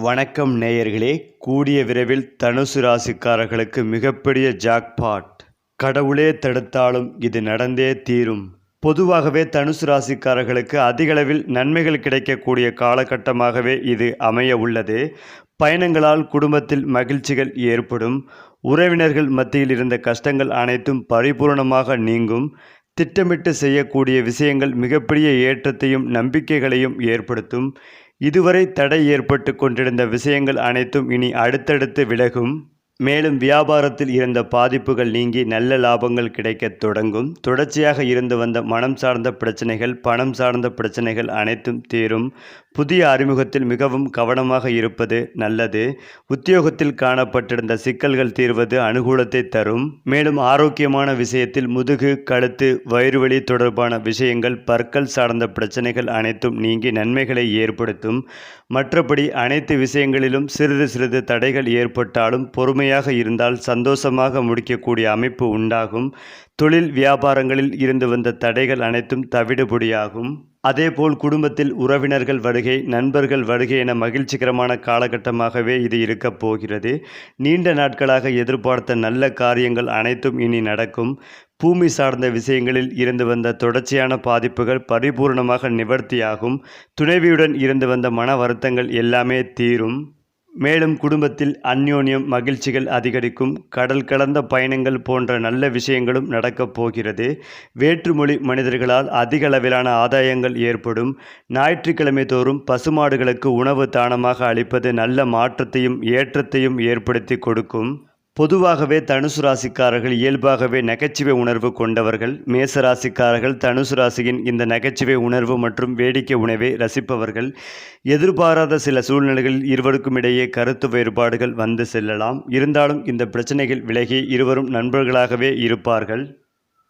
வணக்கம் நேயர்களே. கூடிய விரைவில் தனுசு ராசிக்காரர்களுக்கு மிகப்பெரிய ஜாக்பாட். கடவுளே தடுத்தாலும் இது நடந்தே தீரும். பொதுவாகவே தனுசு ராசிக்காரர்களுக்கு அதிகளவில் நன்மைகள் கிடைக்கக்கூடிய காலகட்டமாகவே இது அமைய உள்ளது. பயணங்களால் குடும்பத்தில் மகிழ்ச்சிகள் ஏற்படும். உறவினர்கள் மத்தியில் இருந்த கஷ்டங்கள் அனைத்தும் பரிபூரணமாக நீங்கும். திட்டமிட்டு செய்யக்கூடிய விஷயங்கள் மிகப்பெரிய ஏற்றத்தையும் நம்பிக்கைகளையும் ஏற்படுத்தும். இதுவரை தடை ஏற்பட்டு கொண்டிருந்த விஷயங்கள் அனைத்தும் இனி அடுத்தடுத்து விலகும். மேலும் வியாபாரத்தில் இருந்த பாதிப்புகள் நீங்கி நல்ல லாபங்கள் கிடைக்கத் தொடங்கும். தொடர்ச்சியாக இருந்து வந்த மனம் சார்ந்த பிரச்சனைகள் பணம் சார்ந்த பிரச்சனைகள் அனைத்தும் தீரும். புதிய அறிமுகத்தில் மிகவும் கவனமாக இருப்பது நல்லது. உத்தியோகத்தில் காணப்பட்டிருந்த சிக்கல்கள் தீர்வது அனுகூலத்தை தரும். மேலும் ஆரோக்கியமான விஷயத்தில் முதுகு கழுத்து வயிறுவலி தொடர்பான விஷயங்கள் பற்கள் சார்ந்த பிரச்சனைகள் அனைத்தும் நீங்கி நன்மைகளை ஏற்படுத்தும். மற்றபடி அனைத்து விஷயங்களிலும் சிறிது சிறிது தடைகள் ஏற்பட்டாலும் பொறுமையாக இருந்தால் சந்தோஷமாக முடிக்கக்கூடிய அமைப்பு உண்டாகும். தொழில் வியாபாரங்களில் இருந்து வந்த தடைகள் அனைத்தும் தவிடுபொடியாகும். அதேபோல் குடும்பத்தில் உறவினர்கள் வருகை நண்பர்கள் வருகை என மகிழ்ச்சிகரமான காலகட்டமாகவே இது இருக்கப் போகிறது. நீண்ட நாட்களாக எதிர்பார்த்த நல்ல காரியங்கள் அனைத்தும் இனி நடக்கும். பூமி சார்ந்த விஷயங்களில் இருந்து வந்த தொடர்ச்சியான பாதிப்புகள் பரிபூர்ணமாக நிவர்த்தியாகும். துணைவியுடன் இருந்து வந்த மன வருத்தங்கள் எல்லாமே தீரும். மேலும் குடும்பத்தில் அந்யோன்யம் மகிழ்ச்சிகள் அதிகரிக்கும். கடல் கடந்த பயணங்கள் போன்ற நல்ல விஷயங்களும் நடக்கப் போகிறது. வேற்றுமொழி மனிதர்களால் அதிக அளவிலான ஆதாயங்கள் ஏற்படும். ஞாயிற்றுக்கிழமை தோறும் பசுமாடுகளுக்கு உணவு தானமாக அளிப்பது நல்ல மாற்றத்தையும் ஏற்றத்தையும் ஏற்படுத்தி கொடுக்கும். பொதுவாகவே தனுசு ராசிக்காரர்கள் இயல்பாகவே நகைச்சுவை உணர்வு கொண்டவர்கள் மேச ராசிக்காரர்கள் தனுசு ராசியின் இந்த நகைச்சுவை உணர்வு மற்றும் வேடிக்கை உணவை ரசிப்பவர்கள் எதிர்பாராத சில சூழ்நிலைகளில் இருவருக்கும் இடையே கருத்து வேறுபாடுகள் வந்து செல்லலாம். இருந்தாலும் இந்த பிரச்சனைகள் விலகி இருவரும் நண்பர்களாகவே இருப்பார்கள்.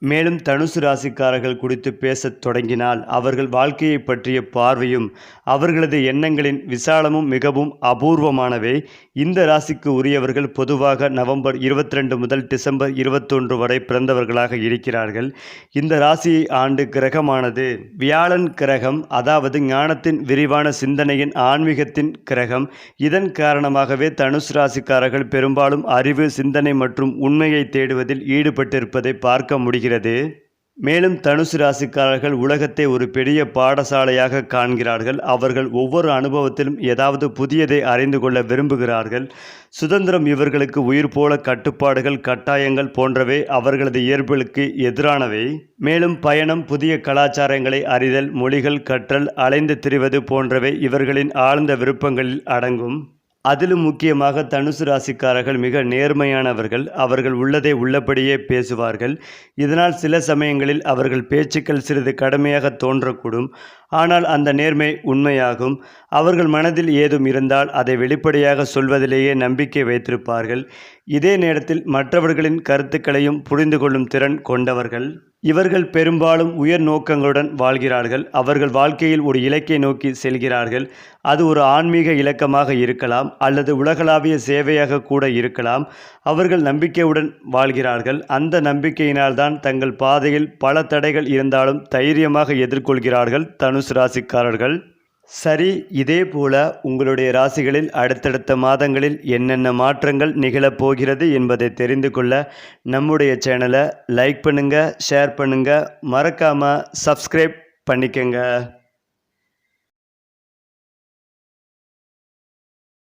மேலும் தனுசு ராசிக்காரர்கள் குறித்து பேசத் தொடங்கினால் அவர்கள் வாழ்க்கையை பற்றிய பார்வையும் அவர்களது எண்ணங்களின் விசாலமும் மிகவும் அபூர்வமானவை. இந்த ராசிக்கு உரியவர்கள் பொதுவாக நவம்பர் இருபத்தி ரெண்டு முதல் டிசம்பர் இருபத்தொன்று வரை பிறந்தவர்களாக இருக்கிறார்கள். இந்த ராசியை ஆண்டு கிரகமானது வியாழன் கிரகம் அதாவது ஞானத்தின் விரிவான சிந்தனையின் ஆன்மீகத்தின் கிரகம். இதன் காரணமாகவே தனுசு ராசிக்காரர்கள் பெரும்பாலும் அறிவு சிந்தனை மற்றும் உண்மையை தேடுவதில் ஈடுபட்டிருப்பதை பார்க்க முடிகிறது. இருக்கிறது. மேலும் தனுசு ராசிக்காரர்கள் உலகத்தை ஒரு பெரிய பாடசாலையாக காண்கிறார்கள். அவர்கள் ஒவ்வொரு அனுபவத்திலும் ஏதாவது புதியதை அறிந்து கொள்ள விரும்புகிறார்கள். சுதந்திரம் இவர்களுக்கு உயிர் போல கட்டுப்பாடுகள் கட்டாயங்கள் போன்றவை அவர்களது இயல்புகளுக்கு எதிரானவை. மேலும் பயணம் புதிய கலாச்சாரங்களை அறிதல் மொழிகள் கற்றல் அலைந்து திரிவது போன்றவை இவர்களின் ஆழ்ந்த விருப்பங்களில் அடங்கும். அதிலும் முக்கியமாக தனுசு ராசிக்காரர்கள் மிக நேர்மையானவர்கள் அவர்கள் உள்ளதை உள்ளபடியே பேசுவார்கள். இதனால் சில சமயங்களில் அவர்கள் பேச்சுக்கள் சிறிது கடுமையாக தோன்றக்கூடும். ஆனால் அந்த நேர்மை உண்மையாகும். அவர்கள் மனதில் ஏதும் இருந்தால் அதை வெளிப்படையாக சொல்வதிலேயே நம்பிக்கை வைத்திருப்பார்கள். இதே நேரத்தில் மற்றவர்களின் கருத்துக்களையும் புரிந்து கொள்ளும் திறன் கொண்டவர்கள். இவர்கள் பெரும்பாலும் உயர் நோக்கங்களுடன் வாழ்கிறார்கள். அவர்கள் வாழ்க்கையில் ஒரு இலக்கை நோக்கி செல்கிறார்கள். அது ஒரு ஆன்மீக இலக்கமாக இருக்கலாம் அல்லது உலகளாவிய சேவையாக கூட இருக்கலாம். அவர்கள் நம்பிக்கையுடன் வாழ்கிறார்கள். அந்த நம்பிக்கையினால்தான் தங்கள் பாதையில் பல தடைகள் இருந்தாலும் தைரியமாக எதிர்கொள்கிறார்கள். தனுசு ராசிக்காரர்கள் சரி இதே போல உங்களுடைய ராசிகளில் அடுத்தடுத்த மாதங்களில் என்னென்ன மாற்றங்கள் நிகழப்போகிறது என்பதை தெரிந்து கொள்ள நம்முடைய சேனலை லைக் பண்ணுங்கள் ஷேர் பண்ணுங்கள் மறக்காமல் சப்ஸ்கிரைப் பண்ணிக்கங்க.